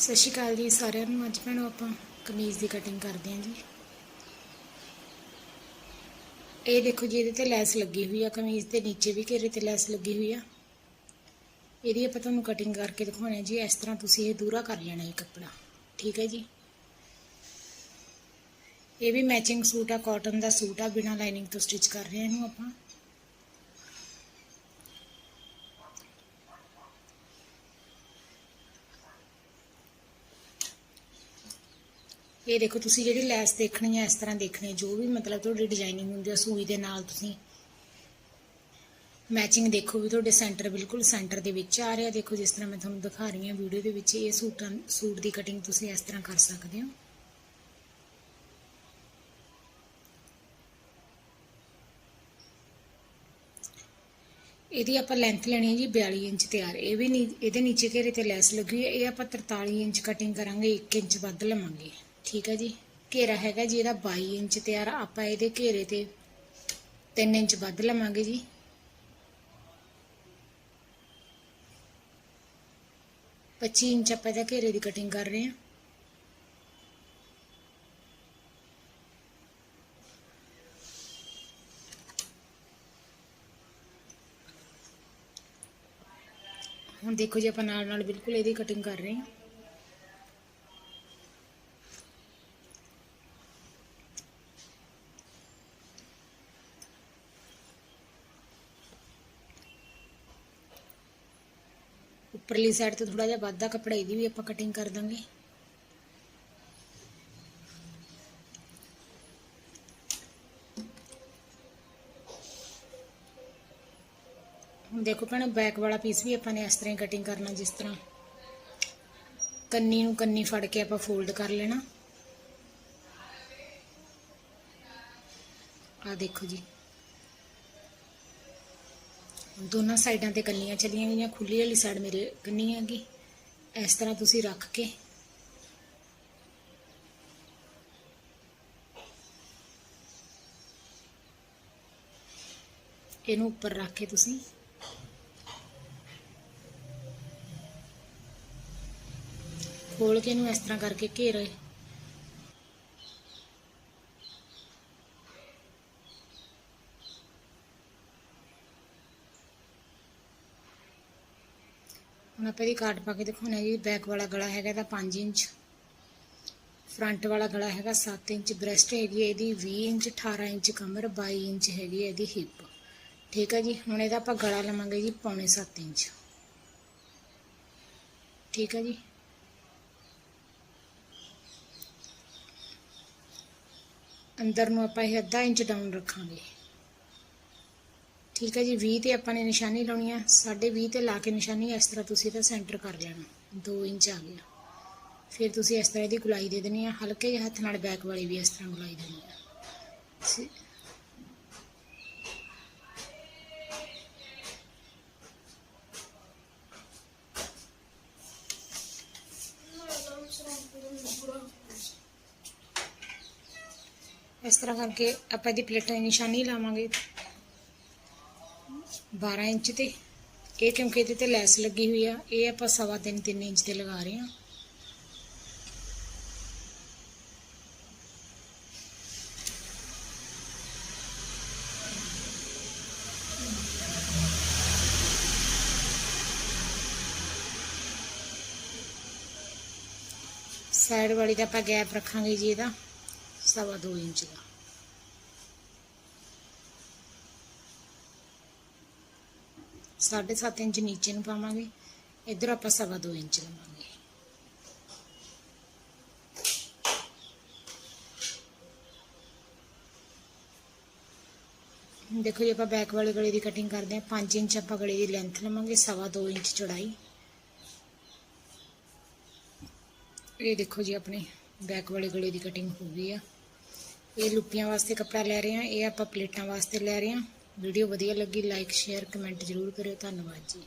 ਸਤਿ ਸ਼੍ਰੀ ਅਕਾਲ ਜੀ ਸਾਰਿਆਂ ਨੂੰ। ਅੱਜ ਭੈਣੋ ਆਪਾਂ ਕਮੀਜ਼ ਦੀ ਕਟਿੰਗ ਕਰਦੇ ਹਾਂ ਜੀ। ਇਹ ਦੇਖੋ ਜੀ, ਇਹਦੇ ਤੇ ਲੈਸ ਲੱਗੀ ਹੋਈ ਆ। ਕਮੀਜ਼ ਦੇ ਨੀਚੇ ਵੀ ਘੇਰੇ ਤੇ ਲੈਸ ਲੱਗੀ ਹੋਈ ਆ। ਇਹਦੀ ਆਪਾਂ ਤੁਹਾਨੂੰ ਕਟਿੰਗ ਕਰਕੇ ਦਿਖਾਉਣੇ ਜੀ। ਇਸ ਤਰ੍ਹਾਂ ਤੁਸੀਂ ਇਹ ਦੂਰਾ ਕਰ ਲੈਣਾ ਇਹ ਕੱਪੜਾ। ਠੀਕ ਹੈ ਜੀ। ਇਹ ਵੀ ਮੈਚਿੰਗ ਸੂਟ ਆ ਕਾਟਨ ਦਾ ਸੂਟ ਆ। ਬਿਨਾ ਲਾਈਨਿੰਗ ਤੋਂ ਸਟਿਚ ਕਰ ਰਹੇ ਹਾਂ ਇਹਨੂੰ ਆਪਾਂ। ਇਹ ਦੇਖੋ, ਤੁਸੀਂ ਜਿਹੜੀ ਲੈਸ ਦੇਖਣੀ ਹੈ, ਇਸ ਤਰ੍ਹਾਂ ਦੇਖਣੀ ਜੋ ਵੀ ਮਤਲਬ ਤੁਹਾਡੀ ਡਿਜ਼ਾਈਨਿੰਗ ਹੁੰਦੀ ਹੈ, ਸੂਈ ਦੇ ਨਾਲ ਤੁਸੀਂ ਮੈਚਿੰਗ ਦੇਖੋ ਵੀ ਤੁਹਾਡੇ ਸੈਂਟਰ ਬਿਲਕੁਲ ਸੈਂਟਰ ਦੇ ਵਿੱਚ ਆ ਰਿਹਾ। ਦੇਖੋ, ਜਿਸ ਤਰ੍ਹਾਂ ਮੈਂ ਤੁਹਾਨੂੰ ਦਿਖਾ ਰਹੀ ਹਾਂ ਵੀਡੀਓ ਦੇ ਵਿੱਚ, ਇਹ ਸੂਟਾਂ, ਸੂਟ ਦੀ ਕਟਿੰਗ ਤੁਸੀਂ ਇਸ ਤਰ੍ਹਾਂ ਕਰ ਸਕਦੇ ਹੋ। ਇਹਦੀ ਆਪਾਂ ਲੈਂਥ ਲੈਣੀ ਹੈ ਜੀ 42 ਇੰਚ ਤਿਆਰ ਇਹ ਵੀ ਨੀ, ਇਹਦੇ ਨੀਚੇ ਘੇਰੇ ਤੇ ਲੈਸ ਲੱਗੀ ਹੋਈ ਹੈ। ਇਹ ਆਪਾਂ 43 ਇੰਚ ਕਟਿੰਗ ਕਰਾਂਗੇ 1 ਇੰਚ ਵੱਧ ਲਵਾਂਗੇ। ਠੀਕ ਹੈ ਜੀ। ਘੇਰਾ ਹੈਗਾ ਜੀ, ਇਹਦਾ 22 ਇੰਚ ਤਿਆਰ ਆਪਾਂ ਇਹਦੇ ਘੇਰੇ ਤੇ 3 ਇੰਚ ਵੱਧ ਲਵਾਂਗੇ ਜੀ। ਪੱਚੀ ਇੰਚ ਆਪਾਂ ਇਹਦਾ ਘੇਰੇ ਦੀ ਕਟਿੰਗ ਕਰ ਰਹੇ ਹਾਂ। ਹੁਣ ਦੇਖੋ ਜੀ, ਆਪਾਂ ਨਾਲ ਨਾਲ ਬਿਲਕੁਲ ਇਹਦੀ ਕਟਿੰਗ ਉੱਪਰਲੀ ਸਾਈਡ 'ਤੇ ਥੋੜਾ ਜਿਹਾ ਵੱਧਾ ਕੱਪੜਾ ਇਹਦੀ ਵੀ ਆਪਾਂ ਕਟਿੰਗ ਕਰ ਦਾਂਗੇ। ਹੁਣ ਦੇਖੋ ਭੈਣੋ ਬੈਕ ਵਾਲਾ ਪੀਸ ਵੀ ਆਪਾਂ ਨੇ ਇਸ ਤਰ੍ਹਾਂ ਹੀ ਕਟਿੰਗ ਕਰਨਾ, ਜਿਸ ਤਰ੍ਹਾਂ ਕੰਨੀ ਨੂੰ ਕੰਨੀ ਫੜ ਕੇ ਆਪਾਂ ਫੋਲਡ ਕਰ ਲੈਣਾ। ਆ ਦੇਖੋ ਜੀ। ਦੋਨਾਂ ਸਾਈਡਾਂ ਤੇ ਕੰਨੀਆਂ ਚਲੀਆਂ ਗਈਆਂ ਖੁੱਲੀ ਵਾਲੀ ਸਾਈਡ ਮੇਰੇ ਕੰਨੀ ਹੈਗੀ। ਇਸ ਤਰ੍ਹਾਂ ਤੁਸੀਂ ਰੱਖ ਕੇ। ਇਹਨੂੰ ਉੱਪਰ ਰੱਖ ਕੇ ਤੁਸੀਂ। ਖੋਲ ਕੇ ਇਹਨੂੰ ਇਸ ਤਰ੍ਹਾਂ ਕਰਕੇ ਘੇਰੇ ਹੁਣ ਆਪਾਂ ਇਹਦੀ ਕਾਟ ਪਾ ਕੇ ਦਿਖਾਉਣਾ ਜੀ। ਬੈਕ ਵਾਲਾ ਗਲਾ ਹੈਗਾ ਤਾਂ 5 ਇੰਚ। ਫਰੰਟ ਵਾਲਾ ਗਲਾ ਹੈਗਾ 7 ਇੰਚ। ਬ੍ਰੈਸਟ ਹੈਗੀ ਹੈ ਇਹਦੀ 20 ਇੰਚ 18 ਇੰਚ ਕਮਰ 22 ਇੰਚ ਹੈਗੀ ਹੈ ਇਹਦੀ ਹਿੱਪ ਠੀਕ ਹੈ ਜੀ। ਹੁਣ ਇਹਦਾ ਆਪਾਂ ਗਲਾ ਲਵਾਂਗੇ ਜੀ ਪੌਣੇ 7 ਇੰਚ। ਠੀਕ ਹੈ ਜੀ। ਅੰਦਰ ਨੂੰ ਆਪਾਂ ਇਹ ਅੱਧਾ ਇੰਚ ਡਾਊਨ ਰੱਖਾਂਗੇ। ਠੀਕ ਹੈ ਜੀ 20 ਤੇ ਆਪਾਂ ਨੇ ਨਿਸ਼ਾਨੀ ਲਾਉਣੀ ਆ। 20 ਤੇ ਲਾ ਕੇ ਨਿਸ਼ਾਨੀ, ਇਸ ਤਰ੍ਹਾਂ ਤੁਸੀਂ ਇਹਦਾ ਸੈਂਟਰ ਕਰ ਲੈਣਾ। 2 ਇੰਚ ਆ ਗਿਆ। ਫਿਰ ਤੁਸੀਂ ਇਸ ਤਰ੍ਹਾਂ ਇਹਦੀ ਗੁਲਾਈ ਦੇ ਦੇਣੀ ਆ। ਹਲਕੇ ਜਿਹੇ ਹੱਥ ਨਾਲ ਬੈਕ ਵਾਲੀ ਵੀ ਇਸ ਤਰ੍ਹਾਂ ਗੁਲਾਈ ਦੇਣੀ ਆ। ਇਸ ਤਰ੍ਹਾਂ ਕਰਕੇ ਆਪਾਂ ਇਹਦੀ ਪਲੇਟਾਂ ਦੀ ਨਿਸ਼ਾਨੀ ਲਾਵਾਂਗੇ। 12 ਇੰਚ ਤੇ। ਇਹ ਕਿਉਂਕਿ ਇਹਦੇ ਤੇ ਲੈਸ ਲੱਗੀ ਹੋਈ ਆ। ਇਹ ਆਪਾਂ ਸਵਾ ਤਿੰਨ ਤਿੰਨ ਇੰਚ ਤੇ ਲਗਾ ਰਹੇ ਹਾਂ ਸਾਈਡ ਵਾਲੀ ਦਾ ਆਪਾਂ ਗੈਪ ਰੱਖਾਂਗੇ ਜੀ ਇਹਦਾ। ਸਵਾ ਦੋ ਇੰਚ ਦਾ। ਸਾਢੇ ਸੱਤ ਇੰਚ ਨੀਚੇ ਨੂੰ ਪਾਵਾਂਗੇ। ਇੱਧਰ ਆਪਾਂ ਸਵਾ ਦੋ ਇੰਚ ਲਵਾਂਗੇ। ਦੇਖੋ ਜੀ, ਆਪਾਂ ਬੈਕ ਵਾਲੇ ਗਲੇ ਦੀ ਕਟਿੰਗ ਕਰਦੇ ਹਾਂ। 5 ਇੰਚ ਆਪਾਂ ਗਲੇ ਦੀ ਲੈਂਥ ਲਵਾਂਗੇ, ਸਵਾ ਦੋ ਇੰਚ ਚੌੜਾਈ। ਇਹ ਦੇਖੋ ਜੀ, ਆਪਣੇ ਬੈਕ ਵਾਲੇ ਗਲੇ ਦੀ ਕਟਿੰਗ ਹੋ ਗਈ ਆ। ਇਹ ਲੁੱਪੀਆਂ ਵਾਸਤੇ ਕੱਪੜਾ ਲੈ ਰਹੇ ਹਾਂ, ਇਹ ਆਪਾਂ ਪਲੇਟਾਂ ਵਾਸਤੇ ਲੈ ਰਹੇ ਹਾਂ। ਵੀਡੀਓ ਵਧੀਆ ਲੱਗੀ ਲਾਈਕ ਸ਼ੇਅਰ ਕਮੈਂਟ ਜ਼ਰੂਰ ਕਰਿਓ। ਧੰਨਵਾਦ ਜੀ।